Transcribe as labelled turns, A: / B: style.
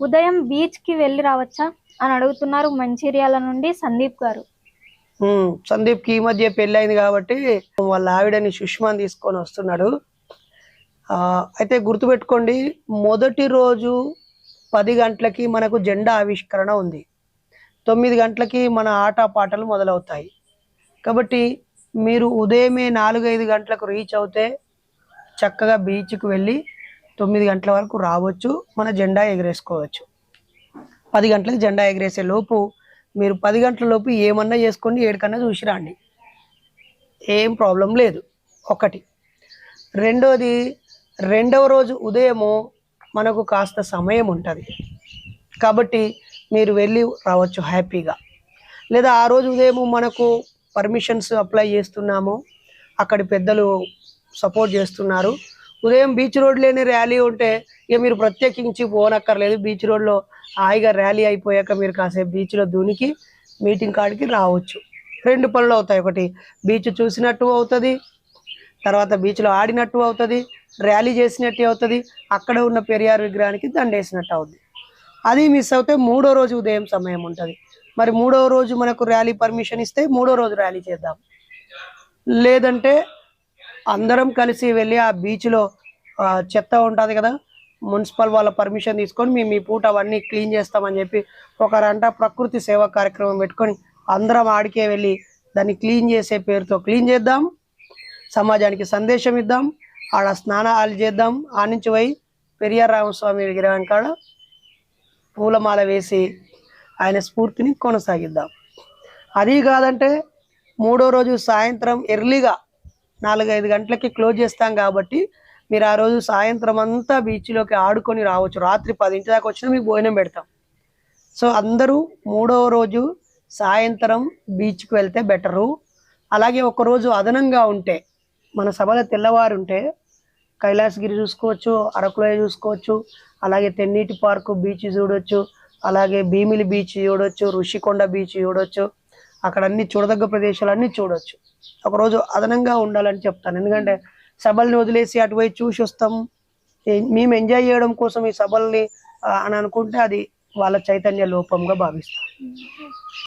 A: ఉదయం బీచ్కి వెళ్ళి రావచ్చా? అని అడుగుతున్నారు మంచిర్యాల నుండి సందీప్ గారు.
B: సందీప్కి ఈ మధ్య పెళ్ళైంది కాబట్టి వాళ్ళ ఆవిడని సుష్మాని తీసుకొని వస్తున్నాడు. అయితే గుర్తుపెట్టుకోండి మొదటి రోజు పది గంటలకి మనకు జెండా ఆవిష్కరణ ఉంది. తొమ్మిది గంటలకి మన ఆట పాటలు మొదలవుతాయి. కాబట్టి మీరు ఉదయమే నాలుగైదు గంటలకు రీచ్ అవుతే చక్కగా బీచ్కి వెళ్ళి తొమ్మిది గంటల వరకు రావచ్చు. మన జెండా ఎగరేసుకోవచ్చు. పది గంటలకు జెండా ఎగరేసే లోపు మీరు పది గంటల లోపు ఏమన్నా చేసుకోండి ఏడుకన్నా చూసి రండి. ఏం ప్రాబ్లం లేదు. ఒకటి. రెండోది రెండవ రోజు ఉదయము మనకు కాస్త సమయం ఉంటుంది. కాబట్టి మీరు వెళ్ళి రావచ్చు హ్యాపీగా. లేదా ఆ రోజు ఉదయం మనకు పర్మిషన్స్ అప్లై చేస్తున్నాము. అక్కడి పెద్దలు సపోర్ట్ చేస్తున్నారు. ఉదయం బీచ్ రోడ్ లేని ర్యాలీ ఉంటే ఇక మీరు ప్రత్యేకించి పోనక్కర్లేదు. బీచ్ రోడ్లో హాయిగా ర్యాలీ అయిపోయాక మీరు కాసేపు బీచ్లో దూనికి మీటింగ్ కాడికి రావచ్చు. రెండు పనులు అవుతాయి. ఒకటి బీచ్ చూసినట్టు అవుతుంది తర్వాత బీచ్లో ఆడినట్టు అవుతుంది ర్యాలీ చేసినట్టు అవుతుంది అక్కడ ఉన్న పెరియార్ విగ్రహానికి దండేసినట్టు అవుతుంది అది మిస్ అవుతే మూడో రోజు ఉదయం సమయం ఉంటుంది. మరి మూడో రోజు మనకు ర్యాలీ పర్మిషన్ ఇస్తే మూడో రోజు ర్యాలీ చేద్దాం. లేదంటే అందరం కలిసి వెళ్ళి ఆ బీచ్లో చెత్త ఉంటుంది కదా మున్సిపల్ వాళ్ళ పర్మిషన్ తీసుకొని మేము ఈ పూట అవన్నీ క్లీన్ చేస్తామని చెప్పి ఒకరంట ప్రకృతి సేవా కార్యక్రమం పెట్టుకొని అందరం ఆడికే వెళ్ళి దాన్ని క్లీన్ చేసే పేరుతో క్లీన్ చేద్దాం సమాజానికి సందేశం ఇద్దాం ఆడ స్నానాలు చేద్దాం ఆ నుంచి పోయి పెరియార్ రామస్వామి విగ్రహం కాడ పూలమాల వేసి ఆయన స్ఫూర్తిని కొనసాగిద్దాం. అది కాదంటే మూడో రోజు సాయంత్రం ఎర్లీగా నాలుగైదు గంటలకి క్లోజ్ చేస్తాం కాబట్టి మీరు ఆ రోజు సాయంత్రం అంతా బీచ్లోకి ఆడుకొని రావచ్చు. రాత్రి పదింటి దాకా వచ్చినా మీకు భోజనం పెడతాం. సో అందరూ మూడవ రోజు సాయంత్రం బీచ్కి వెళ్తే బెటరు. అలాగే ఒకరోజు అదనంగా ఉంటే మన సభలో తెల్లవారు ఉంటే కైలాసగిరి చూసుకోవచ్చు అరకులోయ చూసుకోవచ్చు అలాగే తెన్నీటి పార్కు బీచ్ చూడొచ్చు అలాగే భీమిలి బీచ్ చూడొచ్చు ఋషికొండ బీచ్ చూడొచ్చు అక్కడ అన్ని చూడదగ్గ ప్రదేశాలు అన్ని చూడొచ్చు. ఒకరోజు అదనంగా ఉండాలని చెప్తాను. ఎందుకంటే సభల్ని వదిలేసి అటువైపు చూసి వస్తాం. మేము ఎంజాయ్ చేయడం కోసం ఈ సభల్ని అని అనుకుంటే అది వాళ్ళ చైతన్య లోపంగా భావిస్తాం.